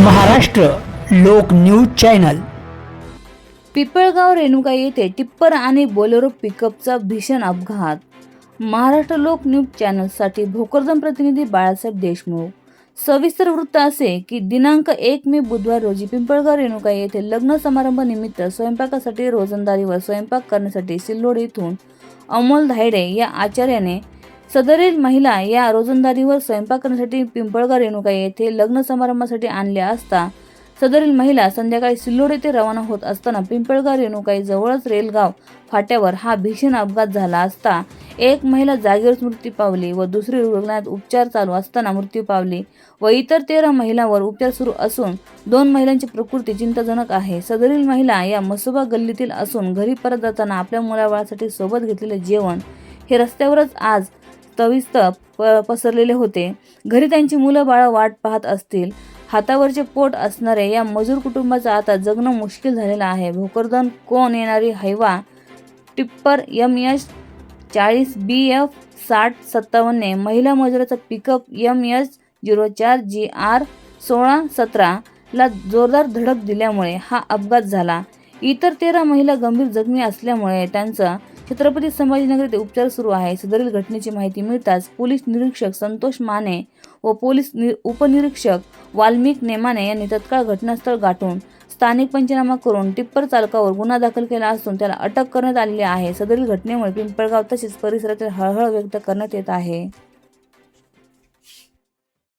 महाराष्ट्र लोक news channel. Pipalgaon Renuka येथे tipper आणि बोलेरो पिकअपचा भीषण अपघात. महाराष्ट्र लोक न्यूज चॅनलसाठी भोकरदन प्रतिनिधी बाळासाहेब देशमुख. सविस्तर वृत्त असे की दिनांक एक मे बुधवार रोजी पिंपळगाव रेणुका येथे लग्न समारंभानिमित्त स्वयंपाकासाठी रोजंदारीवर स्वयंपाक करण्यासाठी सिल्लोड येथून अमोल धायडे या आचार्याने सदरील महिला या रोजंदारीवर स्वयंपाक करण्यासाठी पिंपळगाव रेणुका येथे लग्न समारंभासाठी आणले असता सदरील महिला संध्याकाळी सिल्लोड येथे रवाना होत असताना पिंपळगाव रेणुकाई जवळच रेलगाव फाट्यावर हा भीषण अपघात झाला असता एक महिला जागेवरच मृत्यू पावली व दुसरी रुग्णालयात उपचार चालू असताना मृत्यू पावली व इतर तेरा महिलांवर उपचार सुरू असून दोन महिलांची प्रकृती चिंताजनक आहे. सदरील महिला या मसोबा गल्लीतील असून घरी परत जाताना आपल्या मुलाबाळासाठी सोबत घेतलेले जेवण हे रस्त्यावरच आज तविस्त प पसरलेले होते. घरी त्यांची मुलं बाळं वाट पाहत असतील. हातावरचे पोट असणारे या मजूर कुटुंबाचं आता जगणं मुश्किल झालेलं आहे. भोकरदन कोण येणारी हैवा? टिप्पर यम एच चाळीस बी एफ साठ सत्तावन्नने महिला मजुराचा पिकअप यम एच झिरो चार जी आर सोळा सतराला जोरदार धडक दिल्यामुळे हा अपघात झाला. इतर तेरा महिला गंभीर जखमी असल्यामुळे त्यांचा छत्रपती संभाजीनगर येथे उपचार सुरू आहे. सदरील घटनेची माहिती मिळताच पोलीस निरीक्षक संतोष माने व पोलीस नि उपनिरीक्षक वाल्मिक नेमाने यांनी तत्काळ घटनास्थळ गाठून स्थानिक पंचनामा करून टिप्पर चालकावर गुन्हा दाखल केला असून त्याला अटक करण्यात आलेली आहे. सदरील घटनेमुळे पिंपळगाव तसेच परिसरातील हळहळ व्यक्त करण्यात येत आहे.